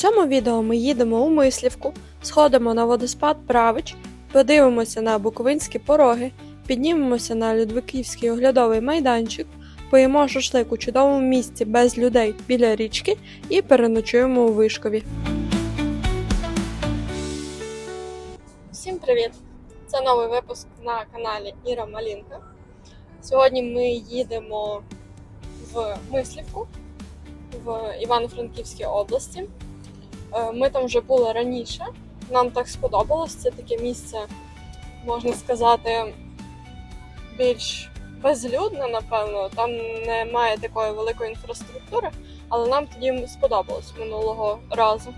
цьому відео ми їдемо у Мислівку, сходимо на водоспад Правич, подивимося на Буковинські пороги, піднімемося на Людвиківський оглядовий майданчик, поїмо шашлик у чудовому місці без людей біля річки і переночуємо у Вишкові. Всім привіт! Це новий випуск на каналі Іра Малінка. Сьогодні ми їдемо в Мислівку в Івано-Франківській області. Е, Ми там вже були раніше. Нам так сподобалось. Це таке місце, можна сказати, більш безлюдне, напевно. Там немає такої великої інфраструктури, але нам тоді сподобалось минулого разу.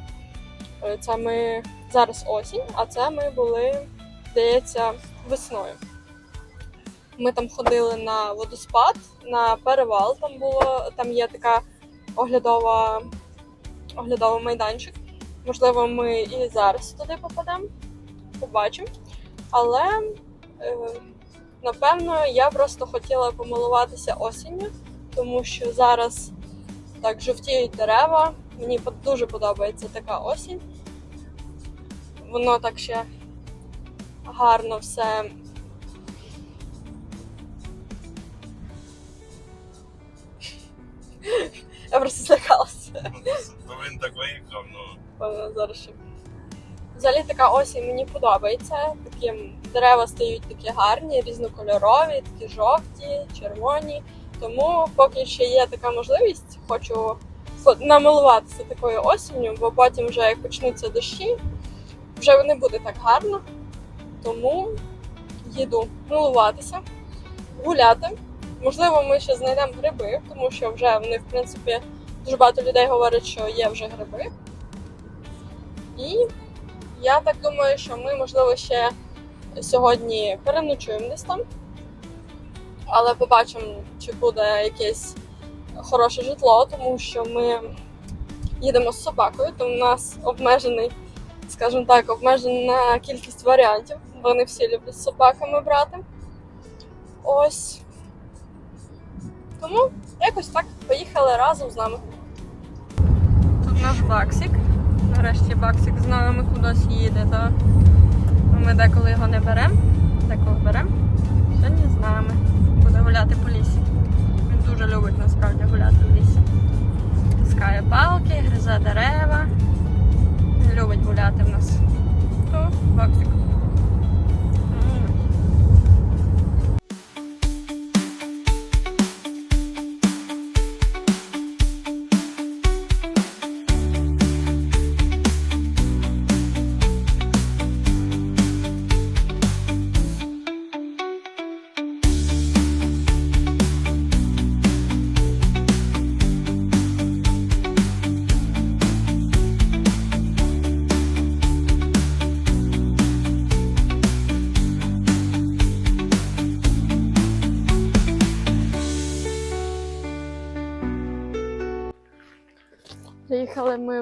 Е, Це ми зараз осінь, а це ми були, здається, весною. Ми там ходили на водоспад, на перевал. Там було там є така оглядова, оглядовий майданчик. Можливо, ми і зараз туди попадемо, побачимо. Але е, напевно я просто хотіла помилуватися осінню, тому що зараз так жовтіють дерева. Мені дуже подобається така осінь. Воно так ще гарно все Я просто злякалася. Бо він так виїхав, ну. Певно, зараз ще. Взагалі така осінь мені подобається. Такі дерева стають такі гарні, різнокольорові, такі жовті, червоні. Тому поки ще є така можливість, хочу намилуватися такою осінню, бо потім вже як почнуться дощі, вже не буде так гарно. Тому їду милуватися, гуляти. Можливо, ми ще знайдемо гриби, тому що вже вони, в принципі, дуже багато людей говорять, що є вже гриби. І я так думаю, що ми, можливо, ще сьогодні переночуємо десь там. Але побачимо, чи буде якесь хороше житло, тому що ми їдемо з собакою, то у нас обмежений, скажімо так, обмежена кількість варіантів. Вони всі люблять з собаками брати. Ось. Тому якось так поїхали разом з нами. Тут наш баксик. Нарешті баксик з нами кудись їде, то ми деколи його не беремо, деколи беремо. Сьогодні з нами. Буде гуляти по лісі. Він дуже любить насправді гуляти в лісі. Таскає палки, гризе дерева. Він любить гуляти в нас. То баксик.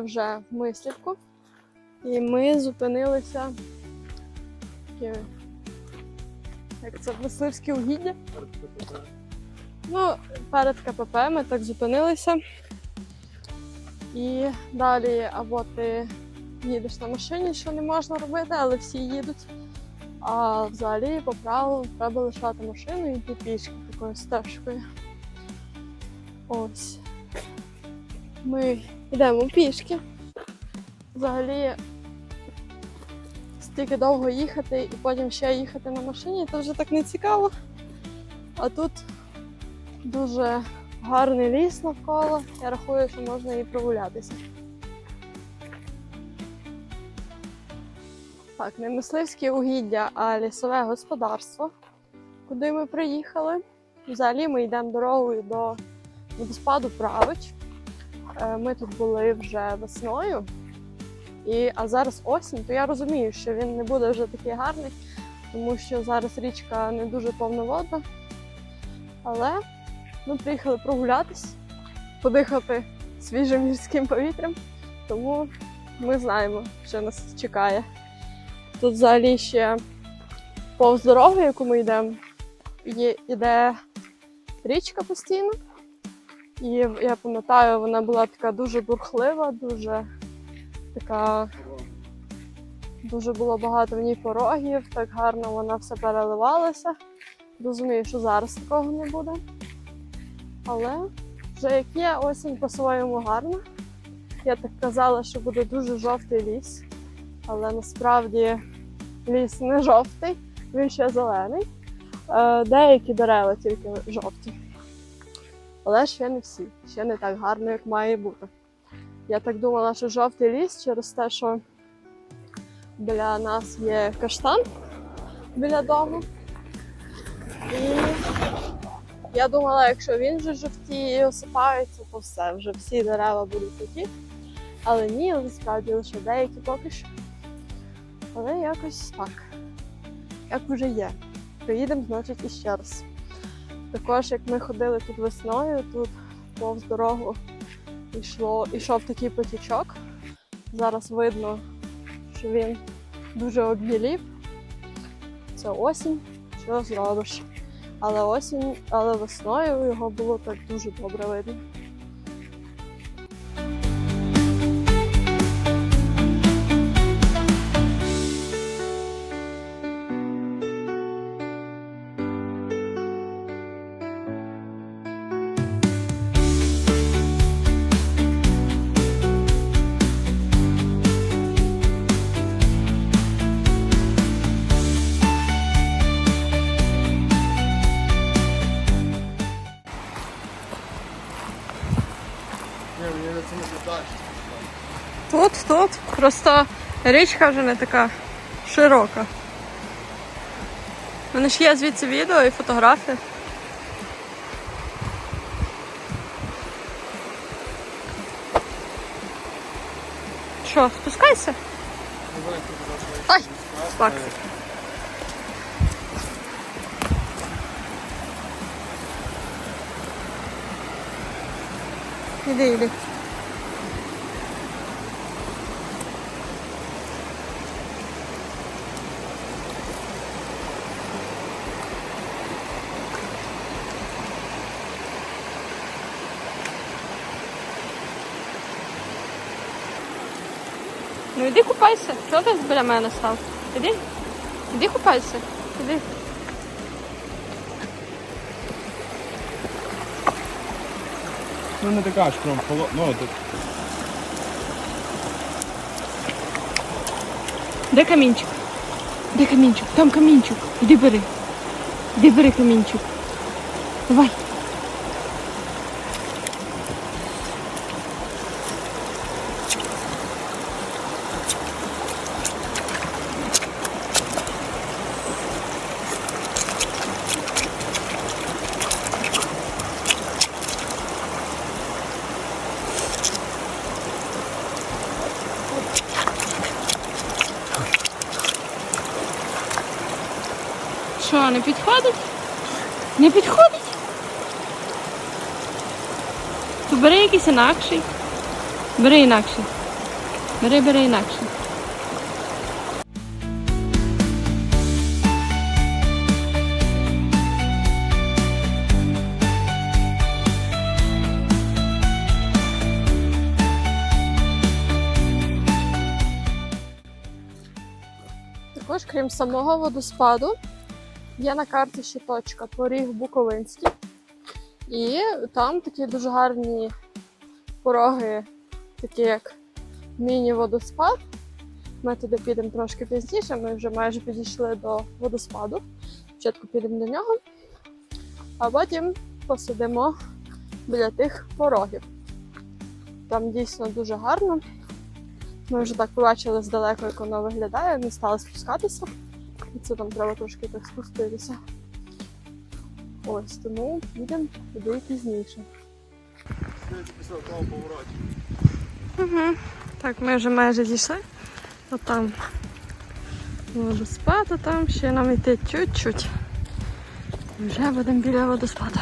Вже в Мислівку, і ми зупинилися. такі, Як це мисливські угіддя? Ну, перед КПП ми так зупинилися. І далі або ти їдеш на машині, що не можна робити, але всі їдуть. А взагалі по правилам треба лишати машину і йти пішки такою стежкою. Ось. Ми йдемо пішки. Взагалі стільки довго їхати і потім ще їхати на машині, це вже так не цікаво. А тут дуже гарний ліс навколо. Я рахую, що можна і прогулятися. Так, не мисливські угіддя, а лісове господарство, куди ми приїхали. Взагалі ми йдемо дорогою до водоспаду Правич. Е, Ми тут були вже весною, і, а зараз осінь, то я розумію, що він не буде вже такий гарний, тому що зараз річка не дуже повноводна. Але ми приїхали прогулятись, подихати свіжим мірським повітрям, тому ми знаємо, що нас чекає. Тут взагалі ще повз дороги, яку ми йдемо, є, іде річка постійно. І я пам'ятаю, вона була така дуже бурхлива, дуже така дуже було багато в ній порогів, так гарно вона все переливалася. Розумію, що зараз такого не буде. Але вже як є, осінь по-своєму гарна. Я так казала, що буде дуже жовтий ліс, але насправді ліс не жовтий, він ще зелений. Е, Деякі дерева тільки жовті. Але ще не всі, ще не так гарно, як має бути. Я так думала, що жовтий ліс через те, що біля нас є каштан біля дому. І я думала, якщо він вже жовтіє і осипається, то все, вже всі дерева будуть такі. Але ні, насправді лише деякі поки що. Але якось так. Як вже є. Приїдемо, значить, іще раз. Також, як ми ходили тут весною, тут повз дорогу йшло, йшов такий потічок. Зараз видно, що він дуже обмілів. Це осінь, що зробиш. Але осінь, але весною його було так дуже добре видно. Тут. Просто річка вже не така широка. У мене ж є звідси відео і фотографії. Що, спускайся? Ай, Макс. Іди, іди. Ну іди купайся. Чого ти біля мене став? Іди. Іди купайся. Іди. Ну не така ж прям холо... Ну, тут Де камінчик? Де камінчик? Там камінчик. Іди бери. Іди бери камінчик. Давай. Що, не підходить? Не підходить? То бери якийсь інакший. Бери інакший. Бери, бери інакший. Також, крім самого водоспаду, є на карті ще точка Поріг Буковинський. І там такі дуже гарні пороги, такі як міні-водоспад. Ми туди підемо трошки пізніше, ми вже майже підійшли до водоспаду. Спочатку підемо до нього, а потім посидимо біля тих порогів. Там дійсно дуже гарно. Ми вже так побачили здалеку, як воно виглядає, не стали спускатися. І це там треба трошки так спуститися. Ось, тому підемо туди пізніше. Угу. Так, ми вже майже дійшли. От там водоспад, а там ще нам йти чуть-чуть. Вже будемо біля водоспаду.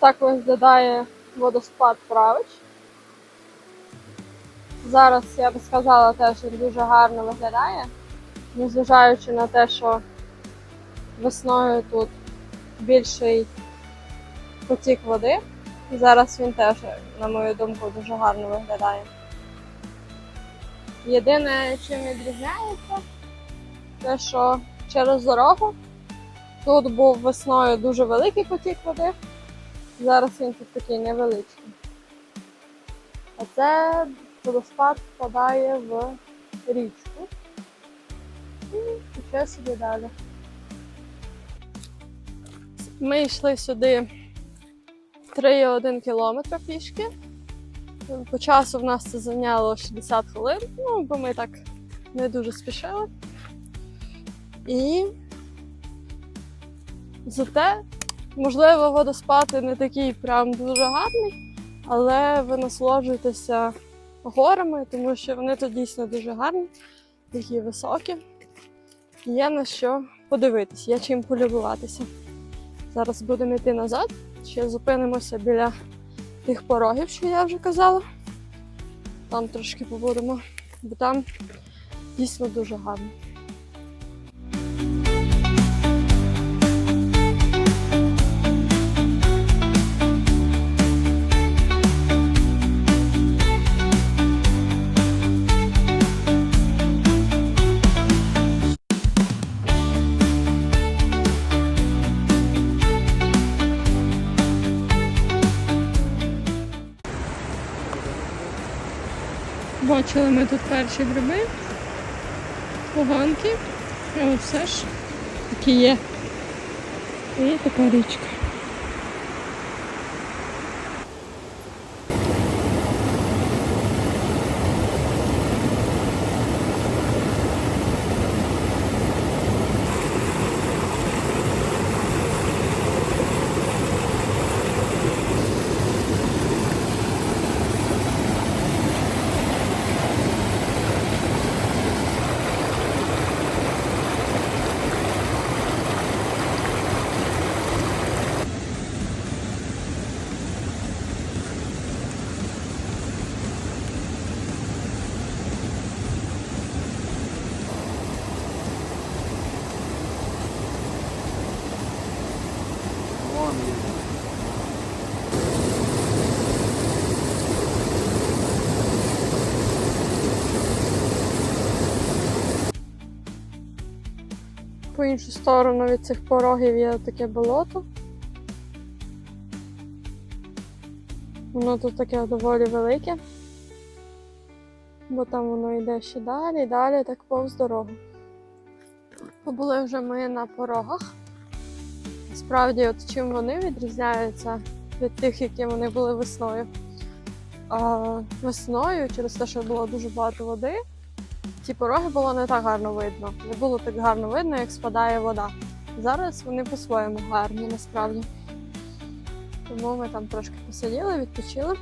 Так виглядає водоспад Правич. Зараз я би сказала теж він дуже гарно виглядає, незважаючи на те, що весною тут більший потік води. Зараз він теж, на мою думку, дуже гарно виглядає. Єдине, чим відрізняється, те, що через дорогу тут був весною дуже великий потік води, зараз він тут такий невеличкий. А це водоспад впадає в річку і тече собі далі. Ми йшли сюди 3,1 кілометра пішки. По часу в нас це зайняло 60 хвилин, ну, бо ми так не дуже спішили. І зате, можливо, водоспад не такий прям дуже гарний, але ви насолоджуєтеся горами, тому що вони тут дійсно дуже гарні, такі високі. Є на що подивитись, є чим полюбуватися. Зараз будемо йти назад, ще зупинимося біля тих порогів, що я вже казала. Там трошки побудемо, бо там дійсно дуже гарно. Бачили ми тут перші гриби, поганки, от все ж такі є. І така річка. По іншу сторону від цих порогів є таке болото. Воно тут таке доволі велике, бо там воно йде ще далі, далі, так повз дорогу. Побули вже ми на порогах. Справді, от чим вони відрізняються від тих, які вони були весною. А, весною, через те, що було дуже багато води, ті пороги було не так гарно видно. Не було так гарно видно, як спадає вода. Зараз вони по-своєму гарні насправді. Тому ми там трошки посиділи, відпочили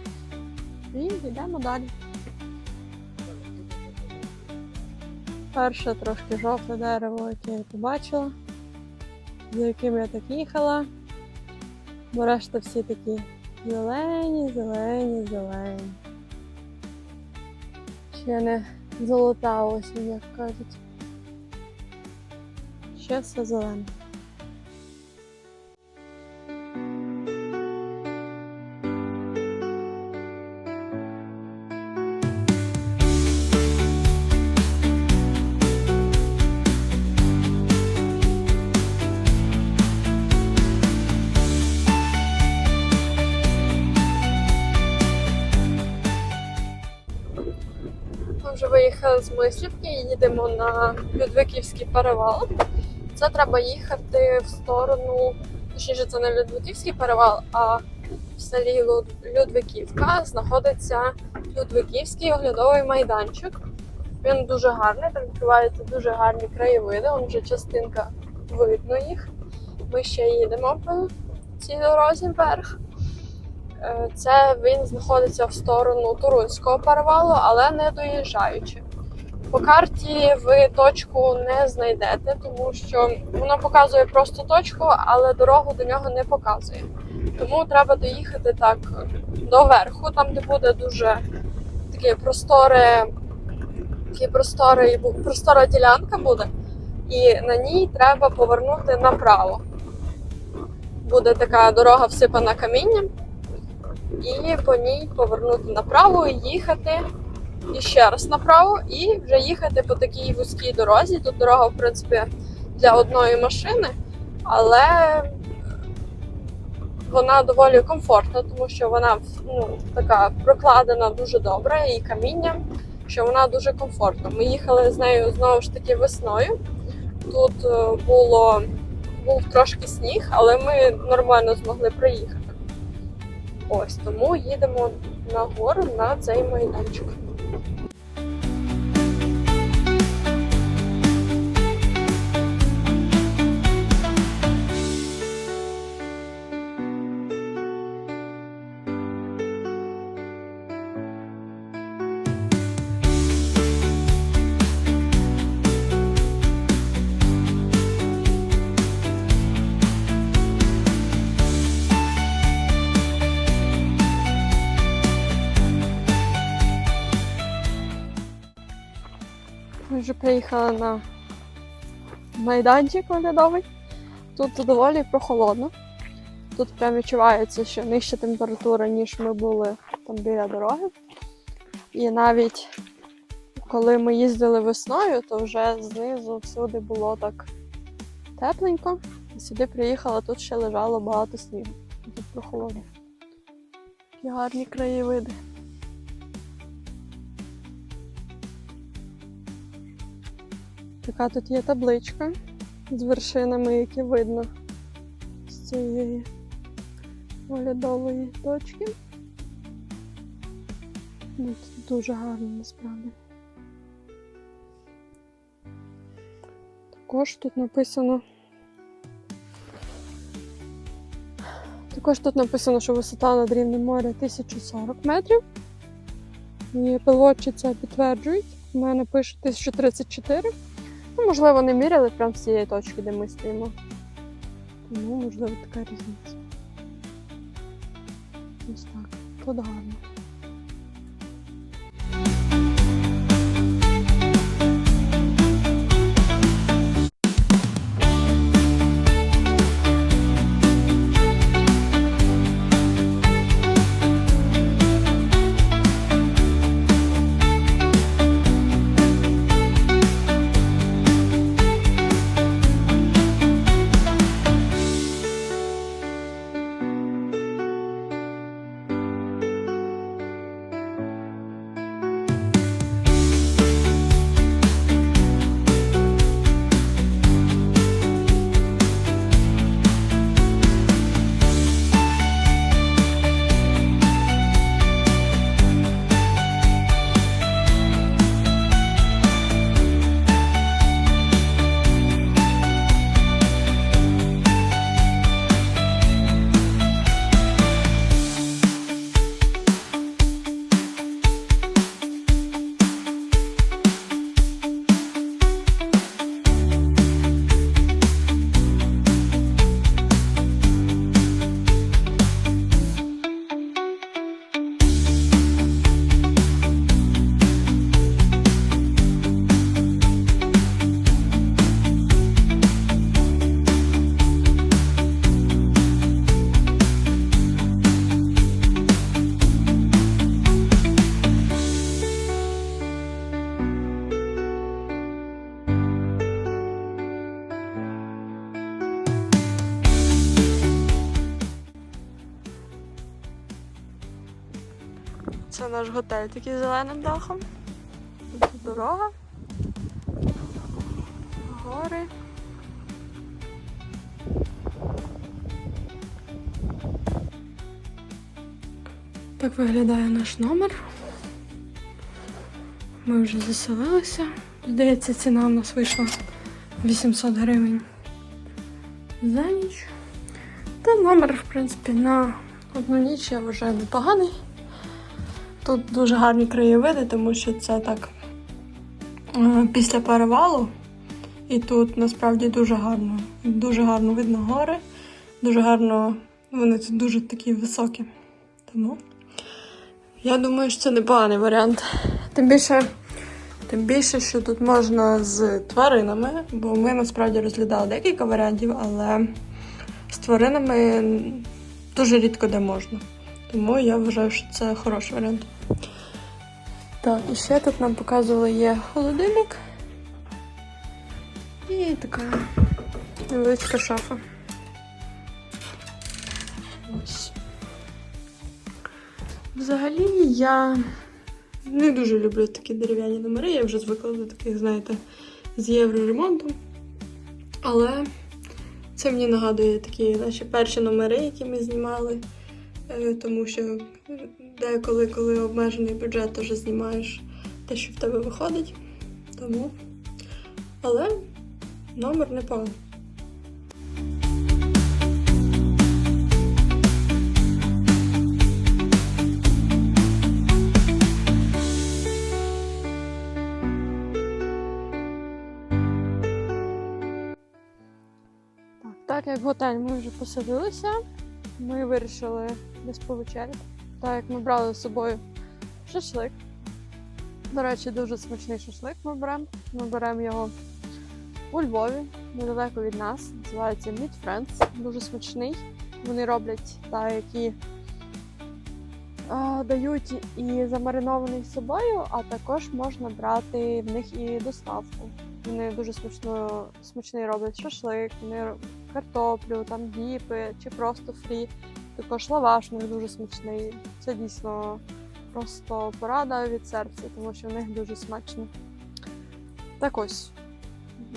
і йдемо далі. Перше трошки жовте дерево, яке я побачила, за яким я так їхала. Бо решта всі такі зелені, зелені, зелені. Ще не золота осінь, як кажуть. Ще все зелене. Мислівки їдемо на Людвиківський перевал. Це треба їхати в сторону, точніше, це не Людвиківський перевал, а в селі Людвиківка знаходиться Людвиківський оглядовий майданчик. Він дуже гарний, там відкриваються дуже гарні краєвиди, он вже частинка видно їх. Ми ще їдемо по цій дорозі вверх. Е, Це він знаходиться в сторону Турунського перевалу, але не доїжджаючи. По карті ви точку не знайдете, тому що воно показує просто точку, але дорогу до нього не показує. Тому треба доїхати так до верху, там де буде дуже таке просторе, таке просторе, простора ділянка буде, і на ній треба повернути направо. Буде така дорога всипана камінням, і по ній повернути направо і їхати і ще раз направо, і вже їхати по такій вузькій дорозі. Тут дорога, в принципі, для одної машини, але вона доволі комфортна, тому що вона ну, така прокладена дуже добре і камінням, що вона дуже комфортна. Ми їхали з нею знову ж таки весною. Тут е, було був трошки сніг, але ми нормально змогли проїхати. Ось тому їдемо нагору на цей майданчик. Приїхали на майданчик оглядовий. Тут доволі прохолодно. Тут прям відчувається, що нижча температура, ніж ми були там біля дороги. І навіть коли ми їздили весною, то вже знизу всюди було так тепленько. І сюди приїхала, тут ще лежало багато снігу. Тут прохолодно. Такі гарні краєвиди. Така тут є табличка з вершинами, які видно з цієї оглядової точки. Ну, Тут дуже гарно насправді. Також тут написано. Також тут написано, що висота над рівнем моря 1040 метрів. І пилотчі це підтверджують. У мене пише 1034. Ну, можливо, не міряли прямо з цієї точки, де ми стоїмо. Тому, можливо, така різниця. Ось так. Тут. Це наш готель такий з зеленим дахом. Тут дорога. Гори. Так виглядає наш номер. Ми вже заселилися. Здається, ціна у нас вийшла 800 гривень за ніч. Та номер, в принципі, на одну ніч я вважаю непоганий. Тут дуже гарні краєвиди, тому що це так е, після перевалу. І тут насправді дуже гарно. Дуже гарно видно гори, дуже гарно Вони тут дуже такі високі. Тому я думаю, що це непоганий варіант. Тим більше, тим більше, що тут можна з тваринами, бо ми насправді розглядали декілька варіантів, але з тваринами дуже рідко де можна. Тому я вважаю, що це хороший варіант. Так, і ще тут нам показували є холодильник. І така невеличка шафа. Ось. Взагалі я не дуже люблю такі дерев'яні номери. Я вже звикла до таких, знаєте, з євроремонтом. Але це мені нагадує такі наші перші номери, які ми знімали. Е, Тому що деколи, коли обмежений бюджет, теж знімаєш те, що в тебе виходить. Тому. Але номер непоганий. Так, так як готель ми вже поселилися, ми вирішили десь повечеряти. Так як ми брали з собою шашлик. До речі, дуже смачний шашлик ми беремо. Ми беремо його у Львові, недалеко від нас. Називається Meat Friends. Дуже смачний. Вони роблять так, які а, дають і замаринований з собою, а також можна брати в них і доставку. Вони дуже смачно, смачний роблять шашлик, вони картоплю, там діпи чи просто фрі. Також лаваш у них дуже смачний. Це дійсно просто порада від серця, тому що в них дуже смачно. Так ось.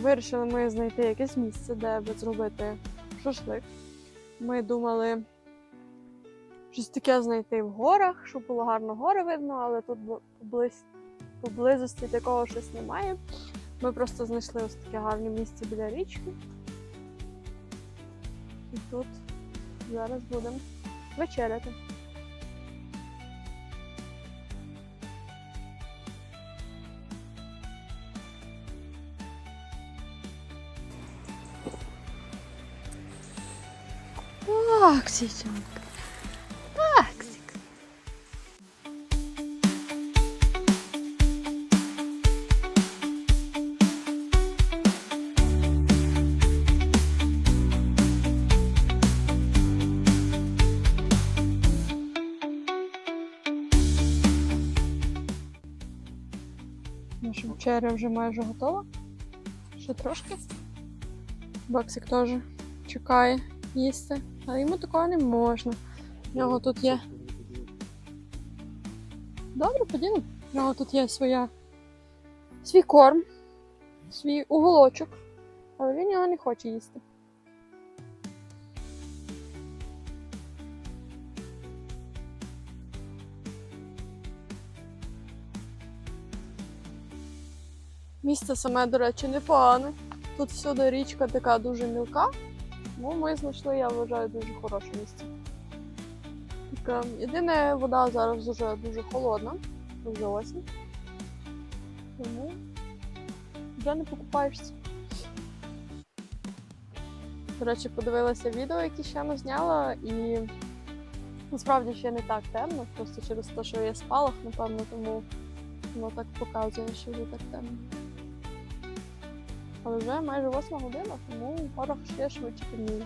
Вирішили ми знайти якесь місце, де би зробити шашлик. Ми думали щось таке знайти в горах, щоб було гарно гори видно, але тут поблизь, поблизості такого щось немає. Ми просто знайшли ось таке гарне місце біля річки. І тут зараз будемо вечеряти. Так, Сітянка. Наша вже майже готова. Ще трошки. Баксик теж чекає їсти, але йому такого не можна. В нього тут є. Добре, поділимо. В нього тут є своя свій корм, свій уголочок, але він його не хоче їсти. Місце саме, до речі, непогане. Тут всюди річка така дуже мілка, тому ми знайшли, я вважаю, дуже хороше місце. Така, єдине, вода зараз дуже дуже холодна, вже осінь. Тому вже не покупаєшся. До речі, подивилася відео, яке ще не зняла, і насправді ще не так темно, просто через те, що є спалах, напевно, тому воно так показує, що вже так темно. Але вже майже восьма година, тому порох ще швидше темніє.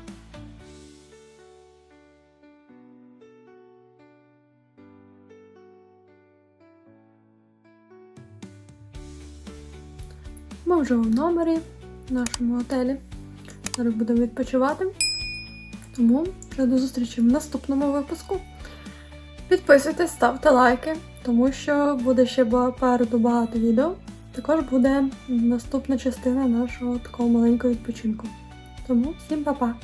Ми вже в номері в нашому готелі. Зараз будемо відпочивати. Тому вже до зустрічі в наступному випуску. Підписуйтесь, ставте лайки, тому що буде ще попереду багато відео. Також буде наступна частина нашого такого маленького відпочинку. Тому всім па-па!